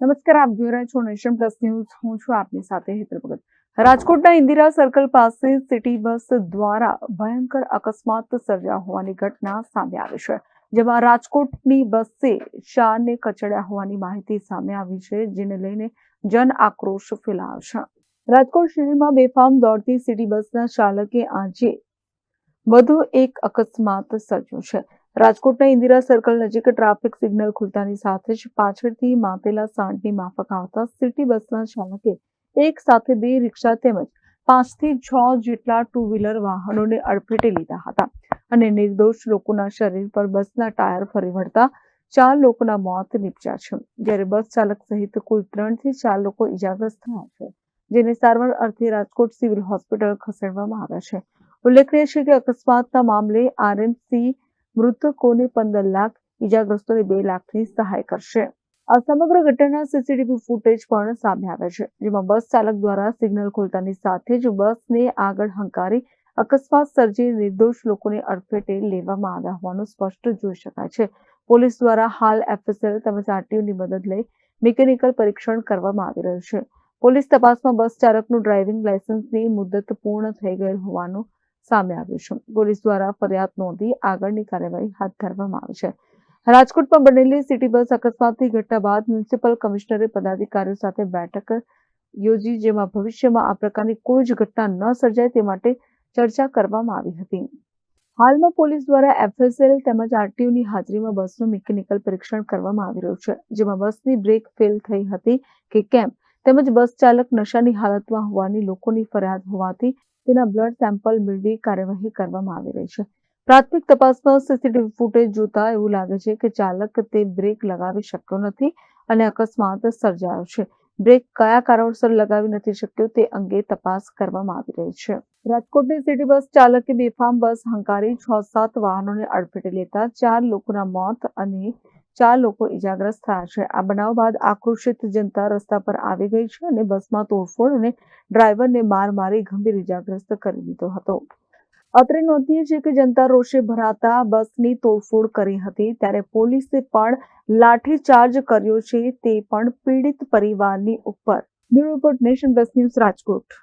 નમસ્કાર, આપ જોઈ રહ્યા છો નેશન પ્લસ ન્યૂઝ. હું છું આપની સાથે હેતલ ભગત. રાજકોટના ઇન્દિરા સર્કલ પાસે સિટી બસ દ્વારા ભયંકર અકસ્માત સર્જ્યા હોવાની ઘટના સામે આવી છે, જેમાં રાજકોટની બસે ચારને કચડ્યા હોવાની માહિતી સામે આવી છે, જેને લઈને જન આક્રોશ ફેલાયો છે. રાજકોટ શહેરમાં બેફામ દોડતી સિટી બસના ચાલકે આજે વધુ એક અકસ્માત સર્જ્યો છે. રાજકોટના ઇન્દિરા સર્કલ નજીક ટ્રાફિક સિગ્નલ ખુલતાની સાથે જ પાછળથી માપેલા સાંઠની માફક આવતા સિટી બસના ચાલકે એક સાથે બે રિક્ષા તેમજ પાંચથી છ જેટલા ટુ વ્હીલર વાહનોને અડફેટે લીધા હતા અને નિર્દોષ લોકોના શરીર પર બસના ટાયર ફરી વળતા ચાર લોકોના મોત નીપજ્યા છે. જ્યારે બસ ચાલક સહિત કુલ ત્રણથી ચાર લોકો ઇજાગ્રસ્ત થયા છે, જેને સારવાર અર્થે રાજકોટ સિવિલ હોસ્પિટલ ખસેડવામાં આવ્યા છે. ઉલ્લેખનીય છે કે અકસ્માતના મામલે આરએમસી મૃતકોને પંદર લાખ ઇજાગ્રસ્તોને બે લાખની સહાય કરશે. આ સમગ્ર ઘટનાના સીસીટીવી ફૂટેજ પણ સામે આવ્યા છે, જેમાં બસ ચાલક દ્વારા સિગ્નલ ખોલતાની સાથે જ બસને આગળ હંકારી અકસ્માત સર્જી નિર્દોષ લોકોને અડફેટે લેવામાં આવ્યા હોવાનું સ્પષ્ટ જોઈ શકાય છે. પોલીસ દ્વારા હાલ એફએસએલ તેમજ આરટીઓની મદદ લઈ મિકેનિકલ પરીક્ષણ કરવામાં આવી રહ્યું છે. પોલીસ તપાસમાં બસ ચાલકનું ડ્રાઇવિંગ લાયસન્સની મુદત પૂર્ણ થઈ ગયેલ હોવાનું સામે આવ્યું છે. પોલીસ દ્વારા ફરિયાદ નોંધી આગળની કાર્યવાહી હાથ ધરવામાં આવી છે. રાજકોટમાં બનેલી સિટી બસ અકસ્માતની ઘટના બાદ મ્યુનિસિપલ કમિશનરે પદાધિકારીઓ સાથે બેઠક યોજી, જેમાં ભવિષ્યમાં આ પ્રકારની કોઈ જ ઘટના ન સર્જાય તે માટે ચર્ચા કરવામાં આવી હતી. હાલમાં પોલીસ દ્વારા એફએસએલ તેમજ આરટીયુની હાજરીમાં બસનું મિકેનિકલ પરીક્ષણ કરવામાં આવી રહ્યું છે, જેમાં બસની બ્રેક ફેલ થઈ હતી કે કેમ? તેમજ બસ ચાલક નશાની હાલતમાં હોવાની લોકોની ફરિયાદ હોવાથી તેના બ્લડ સેમ્પલ મેળવી કાર્યવાહી કરવામાં આવી રહી છે. પ્રાથમિક તપાસમાં સીસીટીવી ફૂટેજ જોતા એવું લાગે છે કે ચાલક તે બ્રેક લગાવી શક્યો નથી અને અકસ્માત સર્જાયો છે. બ્રેક કયા કારણોસર લગાવી નથી શક્યો તે અંગે તપાસ કરવામાં આવી રહી છે. રાજકોટની સિટી બસ ચાલકે બેફામ બસ હંકારી છ સાત વાહનોને અડફેટે લેતા ચાર લોકોના મોત અને ચાર લોકો ઇજાગ્રસ્ત થયા છે. આ બનાવ બાદ આક્રોશિત જનતા રસ્તા પર આવી ગઈ છે અને બસમાં તોડફોડ અને ડ્રાઈવરને માર મારી ગંભીર ઇજાગ્રસ્ત કરી દીધો હતો. અત્રે નોંધીએ છીએ કે જનતા રોષે ભરાતા બસની તોડફોડ કરી હતી ત્યારે પોલીસે પણ લાઠીચાર્જ કર્યો છે તે પણ પીડિત પરિવારની ઉપર. Bureau nation plus news Rajkot.